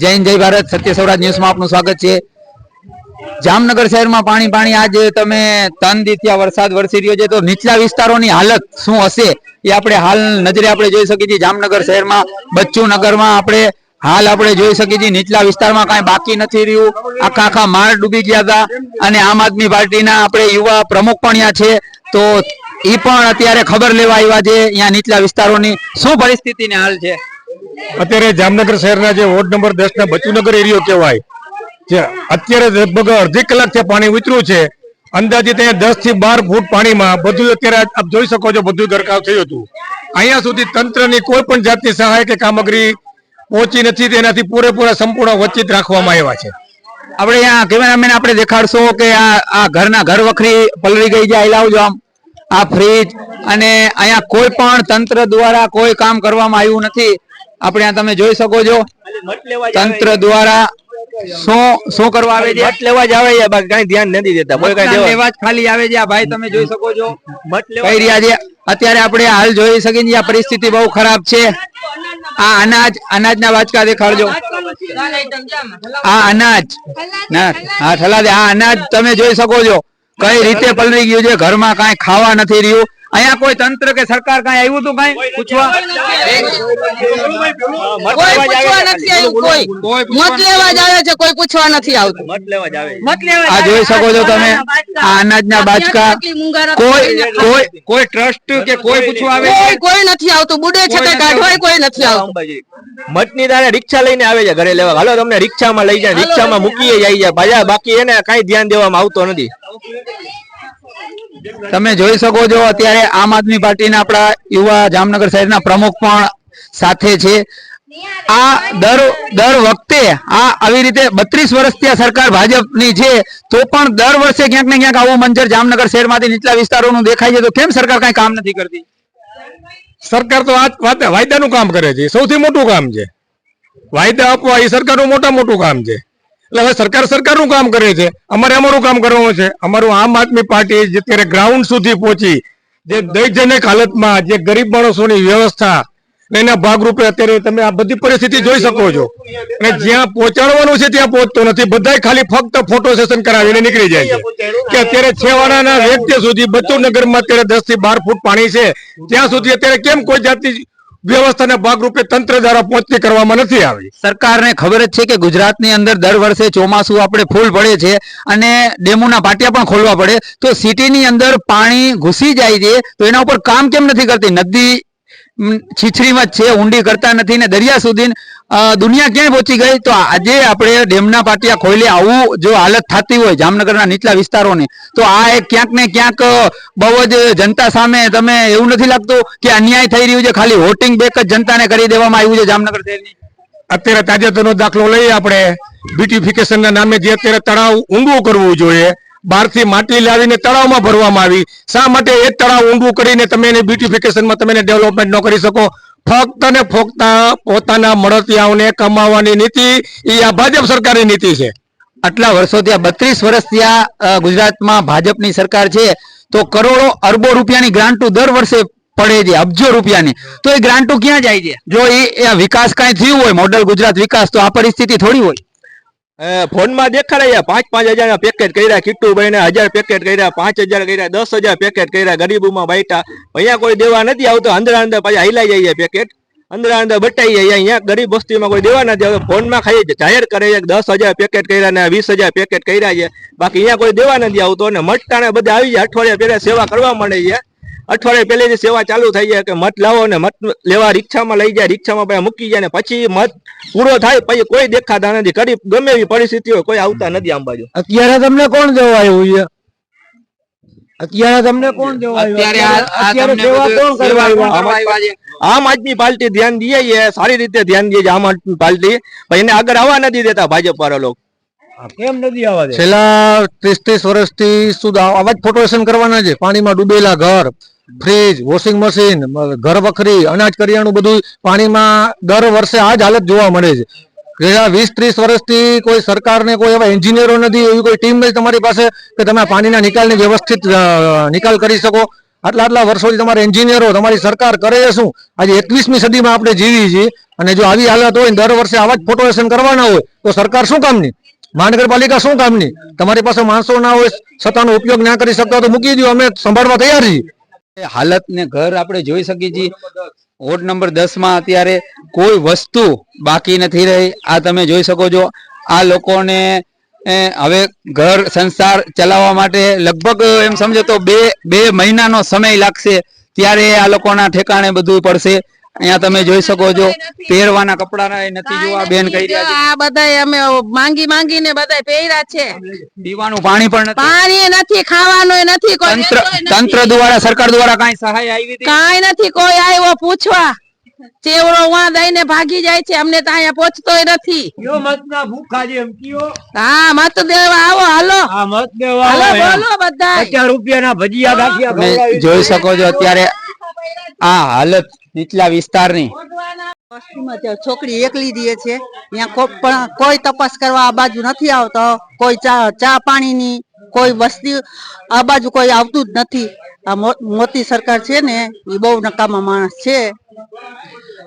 જય જય ભારત. સત્ય સ્વરાજ ન્યૂઝમાં આપનું સ્વાગત છે. જામનગર શહેરમાં પાણી પાણી. આજે તમે તન દીથિયા વરસાદ વરસી રહ્યો છે. તો નીચલા વિસ્તારોની હાલત શું હશે એ આપણે હાલ નજરે આપણે જોઈ શકીએ છીએ. જામનગર શહેરમાં બચ્ચુ નગરમાં આપણે હાલ આપણે જોઈ શકીએ છીએ. નીચલા વિસ્તારમાં કાંઈ બાકી નથી રહ્યું. આખા આખા માળ ડૂબી ગયા હતા. અને આમ આદમી પાર્ટીના આપણે યુવા પ્રમુખ પણ અહીંયા છે. તો એ પણ અત્યારે ખબર લેવા આવ્યા છે. અહીંયા નીચલા વિસ્તારોની શું પરિસ્થિતિને હાલ છે? અત્યારે જામનગર શહેરના જે વોર્ડ નંબર દસ ના બચુનગર એરિયો કહેવાય, જે અત્યારે લગભગ અડધી કલાકથી પાણી ઉતર્યું છે. અંદાજે દસથી બાર ફૂટ પાણીમાં બધું અત્યારે આપ જોઈ શકો છો બધું ગરકાવ થયું હતું. અહીંયા સુધી તંત્રની કોઈ પણ જાતની સહાય કે કામગીરી પહોંચી નથી તેનાથી પૂરેપૂરા સંપૂર્ણ વંચિત રાખવામાં આવ્યા છે. આપણે અહીંયા કેમેરામેન આપણે દેખાડશો કે આ આ ઘરના ઘર વખરી પલળી ગઈ છે અહીં લાવજો આમ. આ ફ્રીજ અને અહીંયા કોઈ પણ તંત્ર દ્વારા કોઈ કામ કરવામાં આવ્યું નથી. આપણે આ તમે જોઈ શકો છો. તંત્ર દ્વારા શું શું કરવા આવે છે? મત લેવા જ આવે છે. બાકી કઈ ધ્યાન નથી દેતા. કોઈ કઈ લેવા જ ખાલી આવે છે આ ભાઈ તમે જોઈ શકો છો. મત લેવા રહ્યા છે? અત્યારે આપણે હાલ જોઈ શકીએ છીએ આ પરિસ્થિતિ બહુ ખરાબ છે. આ અનાજ અનાજના વાચકા દેખાડજો. આ અનાજ. ના હા ઠલા દે. આ અનાજ તમે જોઈ શકો છો. કઈ રીતે પલળી ગયું છે? ઘરમાં કાંઈ ખાવા નથી રહ્યું. અહીંયા કોઈ તંત્ર કે સરકાર કઈ આવ્યું હતું કઈ? પૂછવા? નથી કોઈ મત લેવા જ આવે છે કોઈ પૂછવા નથી આવતું. મત લેવા જ આવે છે. મત લેવા આ જોઈ શકો છો તમે આ અનાજના બાચકા કોઈ કોઈ કોઈ ટ્રસ્ટ કે કોઈ પૂછવા આવે કોઈ કોઈ નથી આવતું. બુડે છે કાઢવાય કોઈ નથી આવતું. મતની તારે રિક્ષા લઈને આવે છે ઘરે લેવા. હાલો તમને રિક્ષામાં લઈ જાય રિક્ષામાં મૂકીએ જાય છે. બાજા બાકી એને કઈ ધ્યાન દેવામાં આવતો નથી. તમે જોઈ શકો છો, અત્યારે આમ આદમી પાર્ટીના આપણા યુવા જામનગર શહેરના પ્રમુખ પણ સાથે છે. આ દર દર વખતે આ આવી રીતે બત્રીસ વર્ષથી આ સરકાર ભાજપની છે, તો પણ દર વર્ષે ક્યાંક ને ક્યાંક આવું મંજર જામનગર શહેરમાંથી નીચલા વિસ્તારોનું દેખાય છે, તો કેમ સરકાર કઈ કામ નથી કરતી? સરકાર તો આ વાયદાનું કામ કરે છે સૌથી મોટું કામ છે. વાયદા આપવા એ સરકારનું મોટા મોટું કામ છે. હવે સરકાર સરકારનું કામ કરે છે. અમારે અમારું કામ કરવાનું છે. અમારું આમ આદમી પાર્ટી જે અત્યારે ગ્રાઉન્ડ સુધી પહોંચી, જે દૈજનક હાલતમાં, જે ગરીબ માણસોની વ્યવસ્થા એના ભાગરૂપે અત્યારે તમે આ બધી પરિસ્થિતિ જોઈ શકો છો. અને જ્યાં પહોંચાડવાનું છે ત્યાં પહોંચતો નથી. બધાય ખાલી ફક્ત ફોટો સેશન કરાવીને નીકળી જાય છે. કે અત્યારે છેવાડાના વ્યક્તિ સુધી બચ્ચુનગરમાં અત્યારે દસથી બાર ફૂટ પાણી છે. ત્યાં સુધી અત્યારે કેમ કોઈ જાતની વ્યવસ્થાના ભાગરૂપે તંત્ર દ્વારા પહોંચતી કરવામાં નથી આવી. સરકારને ખબર જ છે કે ગુજરાતની અંદર દર વર્ષે ચોમાસું આપણે ફૂલ પડે છે અને ડેમોના પાટિયા પણ ખોલવા પડે. તો સિટીની અંદર પાણી ઘૂસી જાય છે, તો એના ઉપર કામ કેમ નથી કરતી? નદી છીછરીમાં છે, ઊંડી કરતા નથી ને દરિયા સુધી દુનિયા ક્યાંય પહોંચી ગઈ તો આજે આપણે ડેમના પાટિયા ખોલી આવું જો હાલત થતી હોય જામનગરના નીચલા વિસ્તારોની, તો આ એક ક્યાંક ને ક્યાંક બહુ જ જનતા સામે તમે એવું નથી લાગતું કે અન્યાય થઈ રહ્યું છે, ખાલી વોટિંગ બેક જ જનતાને કરી દેવામાં આવ્યું છે જામનગર શહેરની. અત્યારે તાજેતરનો દાખલો લઈએ આપણે. બ્યુટિફિકેશનના નામે જે અત્યારે તળાવ ઊંડું કરવું જોઈએ બહારથી માટી લાવીને તળાવમાં ભરવામાં આવી. શા માટે એ તળાવ ઊંડું કરીને તમે એને બ્યુટિફિકેશનમાં તમે એને ડેવલપમેન્ટ ન કરી શકો? ફક્ત ને ફક્ત પોતાના મળતિયાઓને કમાવાની નીતિ એ આ ભાજપ સરકારની નીતિ છે. આટલા વર્ષોથી આ બત્રીસ વર્ષથી આ ગુજરાતમાં ભાજપની સરકાર છે, તો કરોડો, અરબો રૂપિયાની ગ્રાન્ટો દર વર્ષે પડે છે, અબજો રૂપિયાની. તો એ ગ્રાન્ટો ક્યાં જાય છે? જો એ વિકાસ કાંઈ થયું હોય, મોડલ ગુજરાત વિકાસ, તો આ પરિસ્થિતિ થોડી હોય. ફોનમાં દેખાડે પાંચ પાંચ હજાર ના પેકેટ કર્યા કિટ્ટુભાઈ ને હજાર પેકેટ કર્યા, પાંચ હજાર કર્યા, દસ હજાર પેકેટ કર્યા, ગરીબોમાં બાઈટા અહીંયા કોઈ દેવા નથી આવતો. અંદર અંદર પાછા હિલાઈ જાય પેકેટ અંદર અંદર બટાઈ જાય અહીંયા ગરીબ વસ્તીમાં કોઈ દેવા નથી આવતો. ફોનમાં ખાઈ જાહેર કરે છે દસ હજાર પેકેટ કર્યા ને વીસ હજાર પેકેટ કર્યા છે. બાકી અહીંયા કોઈ દેવા નથી આવતો. અને મટકાને બધા આવી જાય. અઠવાડિયા પહેલા સેવા કરવા માંડે છે. અઠવાડિયે પહેલેથી સેવા ચાલુ થઈ જાય કે મત લાવો ને મત લેવા રિક્ષામાં લઈ જાય રિક્ષામાં પછી મૂકી જાય ને પછી મત પૂરો થાય પછી કોઈ દેખાતા નથી. કરી ગમે એવી પરિસ્થિતિ હોય કોઈ આવતા નથી આમ બાજુ. અત્યારે તમને કોણ દેવા આવ્યું છે અત્યારે તમને કોણ દેવા અત્યારે આ- આ અત્યારે તમને સેવા કોણ કરવા સેવા કોણ આવ્યા? કરવા આવ્યા છે? આમ આદમી પાર્ટી ધ્યાન દે છે સારી રીતે ધ્યાન દે છે આમ આદમી પાર્ટી. પણ એને આગળ આવવા નથી દેતા ભાજપ વાળા લોકો. કેમ નથી આવવા છેલ્લા ત્રીસ ત્રીસ વર્ષથી શું આવા જ ફોટોશન કરવાના છે. પાણીમાં ડૂબેલા ઘર ફ્રીજ, વોશિંગ મશીન ઘર વખરી, અનાજ કરિયાણું બધું પાણીમાં દર વર્ષે આ જ હાલત જોવા મળે છે. ગયા વીસ, ત્રીસ વર્ષથી કોઈ સરકારને, કોઈ એવા એન્જિનિયરો નથી, એવી કોઈ ટીમ નથી તમારી પાસે કે તમે પાણીના નિકાલની વ્યવસ્થિત નિકાલ કરી શકો. આટલા આટલા વર્ષોથી તમારા એન્જિનિયરો, તમારી સરકાર કરે છે શું? આજે એકવીસમી સદીમાં આપણે જીવી છીએ અને જો આવી હાલત હોય દર વર્ષે આવા જ ફોટોએશન કરવાના હોય, તો સરકાર શું કામની? મહાનગરપાલિકા શું કામની? તમારી પાસે માણસો ના હોય, સત્તાનો ઉપયોગ ના કરી શકતા તો મૂકી દો અમે સંભાળવા તૈયાર છીએ. હાલત ને ઘર આપણે જોઈ શકીએ છીએ. વોર્ડ નંબર દસમાં અત્યારે કોઈ વસ્તુ બાકી નથી રહી. આ તમે જોઈ શકો છો. આ લોકોને હવે ઘર સંસાર ચલાવવા માટે લગભગ એમ સમજો તો બે બે મહિનાનો સમય લાગશે. ત્યારે આ લોકોના ઠેકાણે બધું પડશે. અહીંયા તમે જોઈ શકો છો પહેરવાના કપડા નથી જોવા બેન કહી રહ્યા છે. આ બધા અમે માંગી માંગીને બધા પહેર્યા છે. પીવાનું પાણી પણ નથી. પાણી નથી ખાવાનું નથી કોઈ તંત્ર દ્વારા સરકાર દ્વારા કઈ સહાય આવી હતી? કાંઈ નથી કોઈ આવ્યો પૂછવા. ચેવડો વાં દઈને ભાગી જાય છે અમને તો અહીંયા પહોંચતોય નથી. કયો મતના ભૂખા છે કયો? હા મત દેવા આવો હાલો. આ મત હાલો બોલો બધા પચાસ રૂપિયાના ભજીયા ગાંઠિયા જોઈ શકો છો અત્યારે આ હાલત નીચલા વિસ્તારની. છોકરી એકલી દે છે. ત્યાં કોઈ પણ કોઈ તપાસ કરવા આ બાજુ નથી આવતો. કોઈ ચા ચા પાણીની કોઈ વસ્તી આ બાજુ કોઈ આવતું જ નથી. આ મોતી સરકાર છે ને એ બહુ નકામા માણસ છે.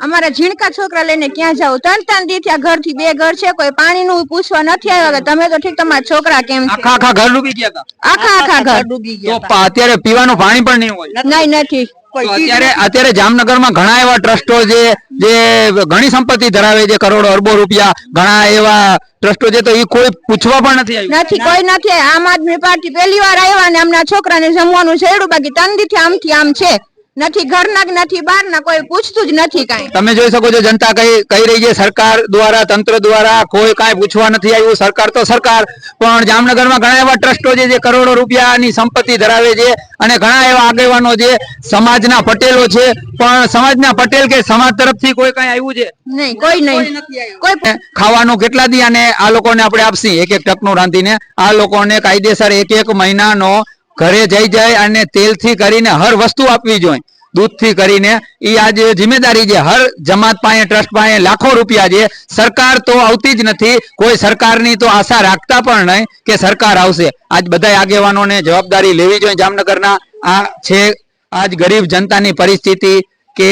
અમારા ઝીણકા છોકરા લઈને ક્યાં જાવ ત્રણ ત્રણ દી ત્યાં ઘરથી બે ઘર છે કોઈ પાણી નું પૂછવા નથી આવ્યા કે તમે તો ઠીક તમારા છોકરા કેમ છે? આખા આખા ઘર ડૂબી ગયા આખા આખા ઘર. ડૂબી ગયા અત્યારે પીવાનું પાણી પણ નહીં હોય. નહીં નથી. અત્યારે અત્યારે જામનગરમાં ઘણા એવા ટ્રસ્ટો છે જે ઘણી સંપત્તિ ધરાવે છે કરોડો અરબો રૂપિયા ઘણા એવા ટ્રસ્ટો છે તો એ કોઈ પૂછવા પણ નથી આવ્યું. નથી કોઈ નથી. આમ આદમી પાર્ટી પહેલી વાર આવ્યા ને એમના છોકરાને જમવાનું છેડું બાકી ત્રણ દી થી આમથી આમ છે. નથી ઘરના નથી બહારના કોઈ પૂછતું જ નથી કાંઈ. તમે જોઈ શકો છો જનતા કઈ કહી રહી છે? સરકાર દ્વારા તંત્ર દ્વારા કોઈ કાંઈ પૂછવા નથી આવ્યું. સરકાર તો સરકાર પણ જામનગરમાં ઘણા એવા ટ્રસ્ટો છે જે કરોડો રૂપિયાની સંપત્તિ ધરાવે છે અને ઘણા એવા આગેવાનો છે સમાજના પટેલો છે. પણ સમાજના પટેલ કે સમાજ તરફથી કોઈ કાંઈ આવ્યું છે? નહીં કોઈ નહીં. કોઈ ખાવાનું કેટલા દી અને આ લોકોને આપણે આપશી? એક એક ટકનું રાંધીને. આ લોકોને કાયદેસર એક એક મહિનાનો ઘરે જઈ જાય અને તેલથી કરીને હર વસ્તુ આપવી જોઈએ દૂધથી કરીને એ આ જે જિમ્મેદારી છે, હર જમાત પાસે, ટ્રસ્ટ પાસે લાખો રૂપિયા છે. સરકાર તો આવતી જ નથી. કોઈ સરકારની તો આશા રાખતા પણ નહીં કે સરકાર આવશે. આજ બધા આગેવાનોને જવાબદારી લેવી જોઈએ જામનગરના. આ છે આજ ગરીબ જનતાની પરિસ્થિતિ. કે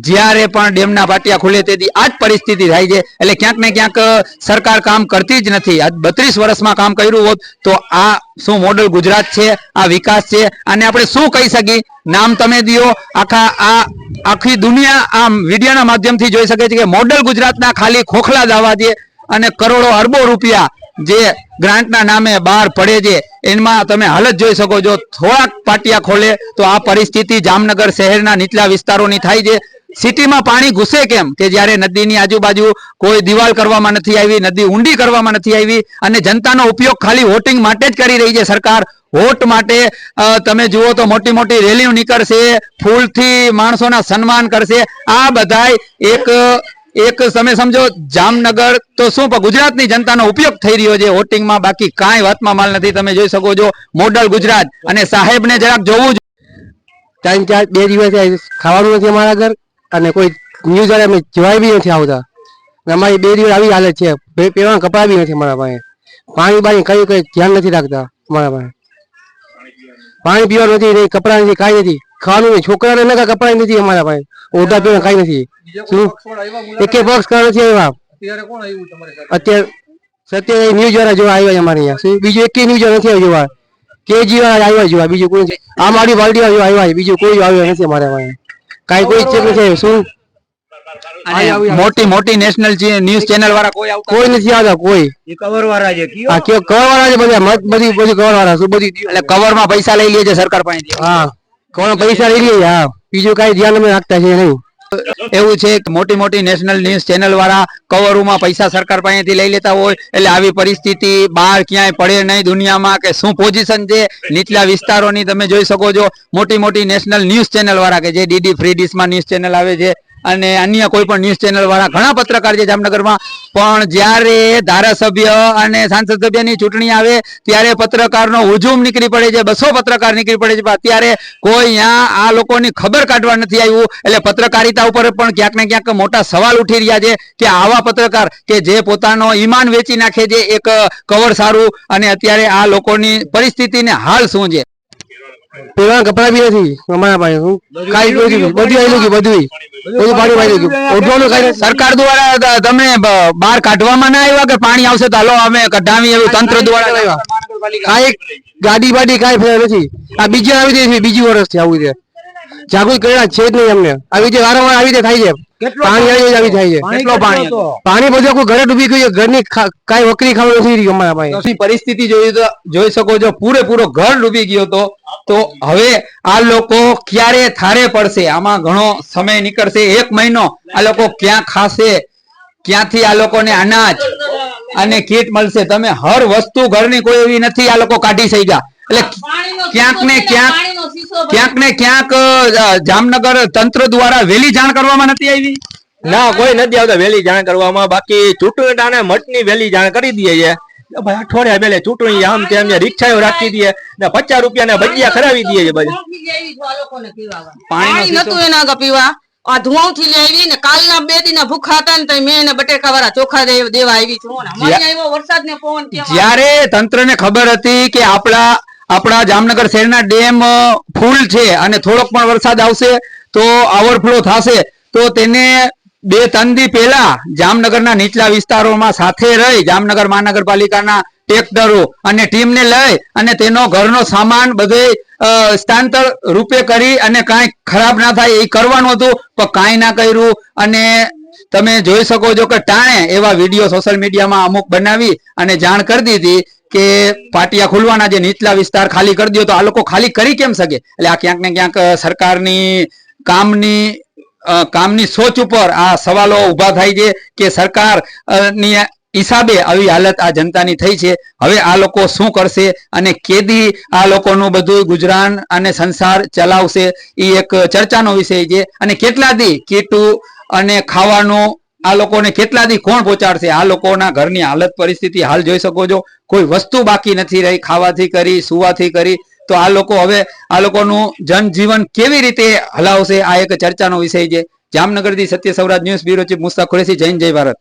જ્યારે પણ ડેમના પાટિયા ખુલે તેથી આ જ પરિસ્થિતિ થાય છે. એટલે ક્યાંક ને ક્યાંક સરકાર કામ કરતી જ નથી. આજ બત્રીસ વર્ષમાં કામ કર્યું હોત તો આ શું મોડલ ગુજરાત છે, આ વિકાસ છે, અને આપણે શું કહી શકીએ? નામ તમે દિયો. આખા, આ, આખી દુનિયા આ વિડીયોના માધ્યમથી જોઈ શકે છે કે મોડલ ગુજરાતના ખાલી ખોખલા દાવા છે અને કરોડો અરબો રૂપિયા જે ગ્રાન્ટના નામે બહાર પડે છે, એમાં તમે હાલત જોઈ શકો છો, થોડાક પાટિયા ખોલે તો આ પરિસ્થિતિ જામનગર શહેરના નીચલા વિસ્તારોની થાય છે. સિટીમાં પાણી ઘૂસે કેમ? કે જ્યારે નદીની આજુબાજુ કોઈ દિવાલ કરવામાં નથી આવી, નદી ઊંડી કરવામાં નથી આવી અને જનતાનો ઉપયોગ ખાલી વોટિંગ માટે જ કરી રહી છે સરકાર. વોટ માટે તમે જુઓ તો મોટી મોટી રેલીઓ નીકળશે, ફૂલથી માણસોના સન્માન કરશે. આ બધાય એક એક તમે સમજો, જામનગર તો શું પણ ગુજરાતની જનતાનો ઉપયોગ થઈ રહ્યો છે વોટિંગમાં, બાકી કાંઈ વાતમાં માલ નથી. તમે જોઈ શકો છો મોડલ ગુજરાત અને સાહેબને જરાક જોવું જ ત્રણ ચાર બે દિવસ ખાવાનું નથી અમારા ઘર અને કોઈ ન્યૂઝ વાળા અમે જોવાય બી નથી આવતા. અમારી બે દિવસ આવી હાલત છે. પીવાના કપડા બી નથી અમારા પાસે. પાણી બાણી કઈ કઈ ધ્યાન નથી રાખતા અમારા પાસે. પાણી પીવાનું નથી નહીં કપડા નથી, કાંઈ નથી. ખાવાનું નહીં છોકરાને ન કાંઈ કપડા નથી અમારા પાસે. ઓઢા પીવા કઈ નથી. શું? એકે પક્ષ કરવા છે એવા અત્યારે સત્ય ન્યૂઝ વાળા જોવા આવ્યા અમારે અહીંયા. શું? બીજું એકે ન્યૂઝ વાળા નથી આવ્યો જોવા. કેજી વાળા આવ્યા જોવા. બીજું કોઈ આ આમ આડી પાર્ટી વાળા આવ્યા બીજું કોઈ આવ્યો નથી અમારે અહીંયા. કાંઈ કોઈ ચેક નથી શું? મોટી મોટી નેશનલ ન્યૂઝ ચેનલ વાળા કોઈ આવતા કોઈ નથી. આવતા કોઈ. કવર વાળા છે. હા કે કવર વાળા છે બધા? મત બધી બધી કવર વાળા શું બધી એટલે કવરમાં પૈસા લઈ લે છે સરકાર પાસેથી. હા. કવર પૈસા લઈ લઈએ હા. બીજું કાંઈ ધ્યાન રાખતા છે નહીં. એવું છે કે મોટી મોટી નેશનલ ન્યૂઝ ચેનલ વાળા કવરોમાં પૈસા સરકાર પાસેથી લઈ લેતા હોય, એટલે આવી પરિસ્થિતિ બહાર ક્યાંય પડે નહીં દુનિયામાં કે શું પોઝિશન છે, નીચલા વિસ્તારોની તમે જોઈ શકો છો. મોટી મોટી નેશનલ ન્યૂઝ ચેનલ વાળા કે જે ડીડી ફ્રી ડીશમાં ન્યૂઝ ચેનલ આવે છે અને અન્ય કોઈ પણ ન્યૂઝ ચેનલ વાળા ઘણા પત્રકાર છે જામનગરમાં. પણ જ્યારે ધારાસભ્ય અને સાંસદ સભ્યની ચૂંટણી આવે, ત્યારે પત્રકારનો હુજુમ નીકળી પડે છે, બસો પત્રકાર નીકળી પડે છે. અત્યારે કોઈ અહીંયા આ લોકોની ખબર કાઢવા નથી આવ્યું. એટલે પત્રકારિતા ઉપર પણ ક્યાંક ને ક્યાંક મોટા સવાલ ઉઠી રહ્યા છે કે આવા પત્રકાર કે જે પોતાનો ઈમાન વેચી નાખે છે, એક કવર સારું અને અત્યારે આ લોકોની પરિસ્થિતિને હાલ શું છે? પીવાના કપડા બી નથી અમારા પાસે કાઈ નથી. બધું આવી ગયું બધું બધું પાણી વાળી ગયું. ઓઢવાનું કાંઈ સરકાર દ્વારા તમે બહાર કાઢવામાં ના આવ્યા કે પાણી આવશે તો હાલો અમે કઢાવી એવું તંત્ર દ્વારા કાંઈ ગાડી બાડી કાંઈ ફેર નથી. આ બીજી આવી છે બીજી વર્ષથી આવું છે. જાગૃત કરેલા છે જ નહીં અમને આવી રીતે વારંવાર આવી રીતે થાય છે. પાણી આવી આવી થાય છે. કેટલો પાણી પાણી બધું આખું ઘરે ડૂબી ગયું ઘરની કાંઈ વકરી ખાવા નથી રહી અમારા પાસે. પરિસ્થિતિ જોઈ તો જોઈ શકો છો પૂરેપૂરો ઘર ડૂબી ગયો હતો. તો હવે આ લોકો ક્યારે થારે પડશે? આમાં ઘણો સમય નીકળશે. એક મહિનો આ લોકો ક્યાં ખાશે? ક્યાંથી આ લોકોને અનાજ અને કીટ મળશે? તમે હર વસ્તુ ઘરની કોઈ એવી નથી આ લોકો કાઢી શક્યા. એટલે ક્યાંક ને ક્યાંક ક્યાંક ને ક્યાંક જામનગર તંત્ર દ્વારા વેલી જાણ કરવામાં નથી આવી? ના કોઈ નથી આવતા વેલી જાણ કરવામાં. બાકી ચૂંટણી ટાણે મઠની વેલી જાણ કરી દઈએ છે. ભાઈ અઠવાડિયા પેલે ચૂંટણી આમ તેમ રિક્ષાઓ રાખી દઈએ ને પચાસ રૂપિયા ભજીયા ખરાવી દઈએ પાણી નતું એના આગળ પીવા. આ ધુવાઉ થી આવી ને કાલના બે દિન ભૂખા હતા ને મેં એને બટેકા વાળા ચોખા દેવા આવી છું. ને. વરસાદ ને પવન જયારે તંત્ર ને તંત્રને ખબર હતી કે આપણા આપણા જામનગર શહેરના ડેમ ફૂલ છે અને થોડોક પણ વરસાદ આવશે તો ઓવરફ્લો થશે. તો તેને બે ત્રણ દી પહેલા જામનગરના નીચલા વિસ્તારોમાં સાથે રહી જામનગર મહાનગરપાલિકાના ટેક્ટરો અને ટીમને લઈ અને તેનો ઘરનો સામાન બધે સ્થાનાંતર રૂપે કરી અને કાંઈ ખરાબ ના થાય એ કરવાનું હતું, પણ કાંઈ ના કર્યું. અને તમે જોઈ શકો છો કે ટાણે એવા વીડિયો સોશિયલ મીડિયામાં અમુક બનાવી અને જાણ કરી દીધી કે પાટિયા ખુલવાના જે નીચલા વિસ્તાર ખાલી કરી દો તો આ લોકો ખાલી કરી કેમ શકે? એટલે આ ક્યાંક ને ક્યાંક સરકારની કામની કામની સોચ ઉપર આ સવાલો ઊભા થાય છે કે સરકારની હિસાબે આવી હાલત આ જનતાની થઈ છે. હવે આ લોકો શું કરશે અને કેદી આ લોકોનું બધું ગુજરાન અને સંસાર ચલાવશે એ એક ચર્ચાનો વિષય છે. અને કેટલા દી કીટું અને ખાવાનું આ લોકોને કેટલા દી કોણ પહોંચાડશે આ લોકોના ઘરની હાલત પરિસ્થિતિ હાલ જોઈ શકો છો. કોઈ વસ્તુ બાકી નથી રહી, ખાવાથી કરી, સુવાથી કરી. તો આ લોકો હવે આ લોકોનું જનજીવન કેવી રીતે હલાવશે? આ એક ચર્ચાનો વિષય છે. જામનગરથી Satya Sauraj news bureau chief Mustak Qureshi. Jain જય ભારત.